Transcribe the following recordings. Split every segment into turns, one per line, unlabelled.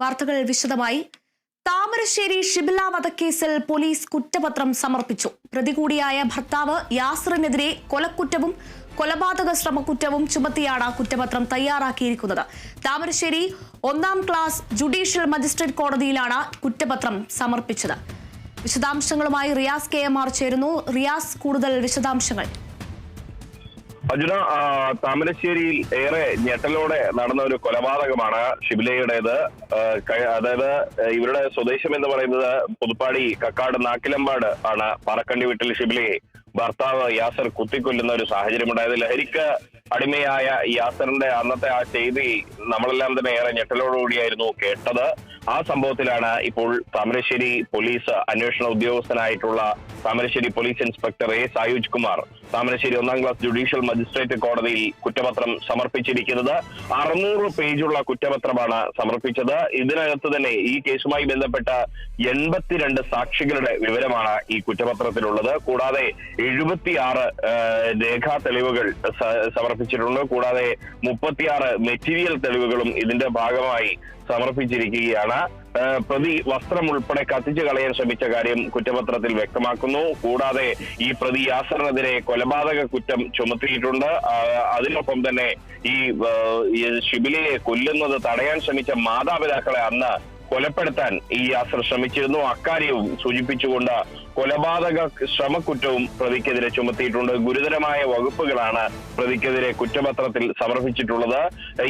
വാർത്തകൾ വിശദമായി. താമരശ്ശേരി ഷിബില വധക്കേസിൽ പോലീസ് കുറ്റപത്രം സമർപ്പിച്ചു. പ്രതി കൂടിയായ ഭർത്താവ് യാസറിനെതിരെ കൊലക്കുറ്റവും കൊലപാതക ശ്രമക്കുറ്റവും ചുമത്തിയാണ് കുറ്റപത്രം തയ്യാറാക്കിയിരിക്കുന്നത്. താമരശ്ശേരി ഒന്നാം ക്ലാസ് ജുഡീഷ്യൽ മജിസ്ട്രേറ്റ് കോടതിയിലാണ് കുറ്റപത്രം സമർപ്പിച്ചത്. വിശദാംശങ്ങളുമായി റിയാസ് കെ എം ആർ ചേരുന്നു. റിയാസ് കൂടുതൽ വിശദാംശങ്ങൾ.
അർജുന താമരശ്ശേരിയിൽ ഏറെ ഞെട്ടലോടെ നടന്ന ഒരു കൊലപാതകമാണ് ഷിബിലയുടേത്. അതായത് ഇവരുടെ സ്വദേശം എന്ന് പറയുന്നത് പുതുപ്പാടി കക്കാട് നാക്കിലമ്പാട് ആണ്. പാറക്കണ്ടി വീട്ടിൽ ഷിബിലയെ ഭർത്താവ് യാസർ കുത്തിക്കൊല്ലുന്ന ഒരു സാഹചര്യം ഉണ്ടായത്. ലഹരിക്ക് അടിമയായ യാസറിന്റെ അന്നത്തെ ആ ചെയ്തി നമ്മളെല്ലാം തന്നെ ഏറെ ഞെട്ടലോടുകൂടിയായിരുന്നു കേട്ടത്. ആ സംഭവത്തിലാണ് ഇപ്പോൾ താമരശ്ശേരി പോലീസ് അന്വേഷണ ഉദ്യോഗസ്ഥനായിട്ടുള്ള Thamarassery police inspector A Sayuj Kumar. Thamarassery ഒന്നാം ക്ലാസ് ജുഡീഷ്യൽ മജിസ്ട്രേറ്റ് കോടതിയിൽ കുറ്റപത്രം സമർപ്പിച്ചിരിക്കുന്നത്. അറുന്നൂറ് പേജുള്ള കുറ്റപത്രമാണ് സമർപ്പിച്ചത്. ഇതിനകത്ത് തന്നെ ഈ കേസുമായി ബന്ധപ്പെട്ട എൺപത്തിരണ്ട് സാക്ഷികളുടെ വിവരമാണ് ഈ കുറ്റപത്രത്തിലുള്ളത്. കൂടാതെ എഴുപത്തിയാറ് രേഖാ തെളിവുകൾ സമർപ്പിച്ചിട്ടുണ്ട്. കൂടാതെ മുപ്പത്തിയാറ് മെറ്റീരിയൽ തെളിവുകളും ഇതിന്റെ ഭാഗമായി സമർപ്പിച്ചിരിക്കുകയാണ്. പ്രതി വസ്ത്രം ഉൾപ്പെടെ കത്തിച്ചു കളയാൻ ശ്രമിച്ച കാര്യം കുറ്റപത്രത്തിൽ വ്യക്തമാക്കുന്നു. കൂടാതെ ഈ പ്രതി യാസറിനെതിരെ കൊലപാതക കുറ്റം ചുമത്തിയിട്ടുണ്ട്. അതിനൊപ്പം തന്നെ ഈ ഷിബിലിയെ കൊല്ലുന്നത് തടയാൻ ശ്രമിച്ച മാതാപിതാക്കളെ അന്ന് കൊലപ്പെടുത്താൻ ഈ യാസർ ശ്രമിച്ചിരുന്നു. അക്കാര്യവും സൂചിപ്പിച്ചുകൊണ്ട് കൊലപാതക ശ്രമക്കുറ്റവും പ്രതിക്കെതിരെ ചുമത്തിയിട്ടുണ്ട്. ഗുരുതരമായ വകുപ്പുകളാണ് പ്രതിക്കെതിരെ കുറ്റപത്രത്തിൽ സമർപ്പിച്ചിട്ടുള്ളത്.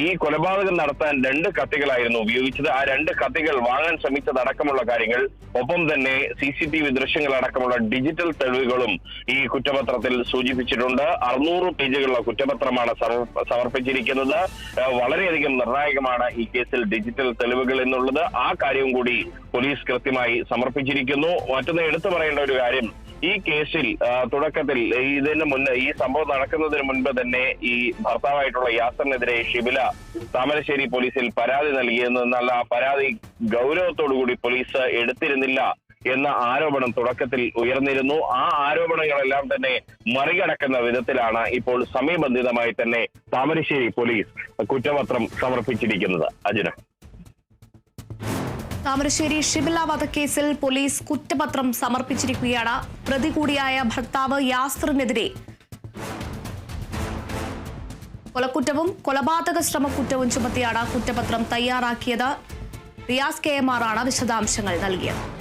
ഈ കൊലപാതകം നടത്താൻ രണ്ട് കത്തികളായിരുന്നു ഉപയോഗിച്ചത്. ആ രണ്ട് കത്തികൾ വാങ്ങാൻ ശ്രമിച്ചതടക്കമുള്ള കാര്യങ്ങൾ ഒപ്പം തന്നെ സി സി ടി വി ദൃശ്യങ്ങളടക്കമുള്ള ഡിജിറ്റൽ തെളിവുകളും ഈ കുറ്റപത്രത്തിൽ സൂചിപ്പിച്ചിട്ടുണ്ട്. അറുന്നൂറ് പേജുകളുള്ള കുറ്റപത്രമാണ് സമർപ്പിച്ചിരിക്കുന്നത്. വളരെയധികം നിർണായകമാണ് ഈ കേസിൽ ഡിജിറ്റൽ തെളിവുകൾ എന്നുള്ളത്. ആ കാര്യവും കൂടി പോലീസ് കൃത്യമായി സമർപ്പിച്ചിരിക്കുന്നു. മറ്റൊന്ന് എടുത്തു പറയേണ്ട ഒരു കാര്യം. ഈ കേസിൽ തുടക്കത്തിൽ ഇതിന് മുന്നേ ഈ സംഭവം നടക്കുന്നതിന് മുൻപ് തന്നെ ഈ ഭർത്താവായിട്ടുള്ള യാസറിനെതിരെ ഷിബില താമരശ്ശേരി പോലീസിൽ പരാതി നൽകിയെന്ന് എന്നാൽ ആ പരാതി ഗൗരവത്തോടുകൂടി പോലീസ് എടുത്തിരുന്നില്ല എന്ന ആരോപണം തുടക്കത്തിൽ ഉയർന്നിരുന്നു. ആ ആരോപണങ്ങളെല്ലാം തന്നെ മറികടക്കുന്ന വിധത്തിലാണ് ഇപ്പോൾ സമയബന്ധിതമായി തന്നെ താമരശ്ശേരി പോലീസ് കുറ്റപത്രം സമർപ്പിച്ചിരിക്കുന്നത്. അജുന
താമരശ്ശേരി ഷിബില വധക്കേസിൽ പോലീസ് കുറ്റപത്രം സമർപ്പിച്ചിരിക്കുകയാണ്. പ്രതി കൂടിയായ ഭർത്താവ് യാസറിനെതിരെ. കൊലക്കുറ്റവും കൊലപാതക ശ്രമക്കുറ്റവും ചുമത്തിയാണ് കുറ്റപത്രം തയ്യാറാക്കിയത്. റിയാസ് കെ എം ആർ ആണ് വിശദാംശങ്ങൾ നൽകിയത്.